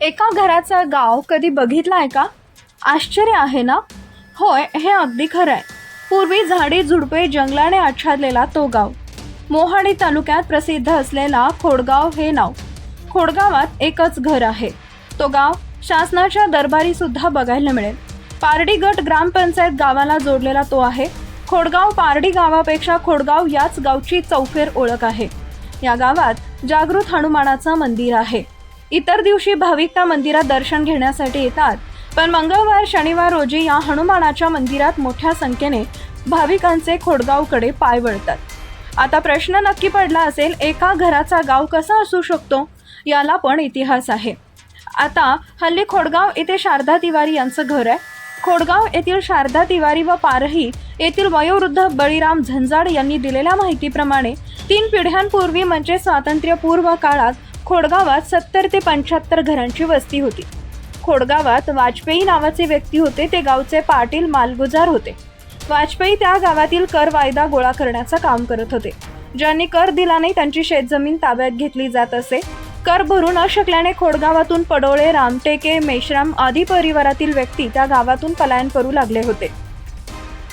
एका घराचा गाव कधी बघितला आहे का? आश्चर्य आहे ना? होय हे अगदी खरं आहे. पूर्वी झाडे झुडपे जंगलाने आच्छादलेला तो गाव. मोहाडी तालुक्यात प्रसिद्ध असलेला खोडगाव हे नाव. खोडगावात एकच घर आहे. तो गाव शासनाच्या दरबारी सुद्धा बघायला मिळेल. पारडी गट ग्रामपंचायत गावाला जोडलेला तो आहे. खोडगाव पारडी गावापेक्षा खोडगाव याच गावची चौफेर ओळख आहे. या गावात जागृत हनुमानाचं मंदिर आहे. इतर दिवशी भाविक त्या मंदिरात दर्शन घेण्यासाठी येतात. पण मंगळवार शनिवार रोजी या हनुमानाच्या मंदिरात मोठ्या संख्येने भाविकांचे खोडगावकडे पाय वळतात. आता प्रश्न नक्की पडला असेल एका घराचा गाव कसा असू शकतो? याला पण इतिहास आहे. आता हल्ली खोडगाव येथे शारदा तिवारी यांचं घर आहे. खोडगाव येथील शारदा तिवारी व पारही येथील वयोवृद्ध बळीराम झंजाड यांनी दिलेल्या माहितीप्रमाणे तीन पिढ्यांपूर्वी म्हणजे स्वातंत्र्यपूर्व काळात खोडगावात सत्तर ते पंच्याहत्तर घरांची वस्ती होती. खोडगावात वाजपेयी नावाचे व्यक्ती होते ते गावचे पाटील मालगुजार होते. वाजपेयी त्या गावातील कर वायदा गोळा करण्याचं काम करत होते. ज्यांनी कर दिला नाही त्यांची शेतजमीन ताब्यात घेतली जात असे. कर भरू न शकल्याने खोडगावातून पडोळे रामटेके मेश्राम आदी परिवारातील व्यक्ती त्या गावातून पलायन करू लागले होते.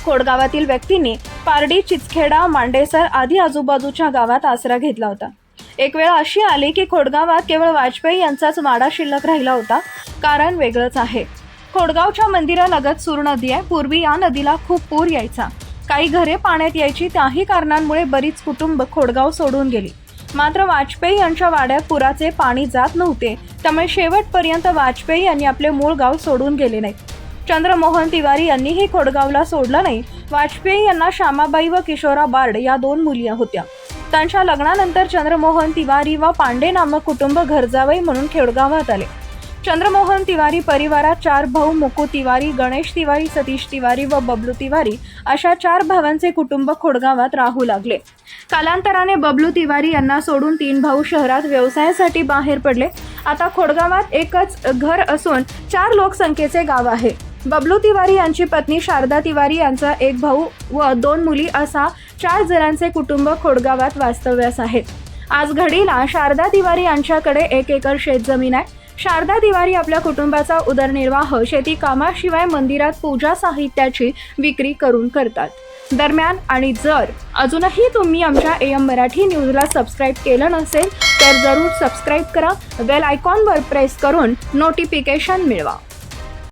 खोडगावातील व्यक्तींनी पारडी चिचखेडा मांडेसर आदी आजूबाजूच्या गावात आसरा घेतला होता. एक वेळ अशी आली की खोडगावात केवळ वाजपेयी यांचाच वाडा शिल्लक राहिला होता. कारण वेगळंच आहे. खोडगावच्या मंदिरालगत सूर नदी आहे. पूर्वी या नदीला खूप पूर यायचा. काही घरे पाण्यात यायची त्याही कारणांमुळे बरीच कुटुंब खोडगाव सोडून गेली. मात्र वाजपेयी यांच्या वाड्यात पुराचे पाणी जात नव्हते. त्यामुळे शेवटपर्यंत वाजपेयी यांनी आपले मूळ गाव सोडून गेले नाहीत चंद्रमोहन तिवारी यांनीही खोडगावला सोडलं नाही. वाजपेयी यांना श्यामाबाई व किशोरा बार्ड या दोन मुली होत्या. त्यांच्या लग्नानंतर चंद्रमोहन तिवारी व पांडे नामक कुटुंब घरजावई म्हणून खेडगावात आले. चंद्रमोहन तिवारी परिवारात चार भाऊ मुकू तिवारी गणेश तिवारी सतीश तिवारी व बबलू तिवारी अशा चार भावांचे कुटुंब खोडगावात राहू लागले. कालांतराने बबलू तिवारी यांना सोडून तीन भाऊ शहरात व्यवसायासाठी बाहेर पडले. आता खोडगावात एकच घर असून चार लोकसंख्येचे गाव आहे. बबलू तिवारी यांची पत्नी शारदा तिवारी यांचा एक भाऊ व दोन मुली असा चार जणांचे कुटुंब खोडगावात वास्तव्यास आहेत आज घडीला शारदा तिवारी यांच्याकडे एक एकर शेतजमीन आहे. शारदा तिवारी आपल्या कुटुंबाचा उदरनिर्वाह शेती कामाशिवाय मंदिरात पूजा साहित्याची विक्री करून करतात. दरम्यान आणि जर अजूनही तुम्ही आमच्या ए एम मराठी न्यूजला सबस्क्राईब केलं नसेल तर जरूर सबस्क्राईब करा बेल आयकॉनवर प्रेस करून नोटिफिकेशन मिळवा.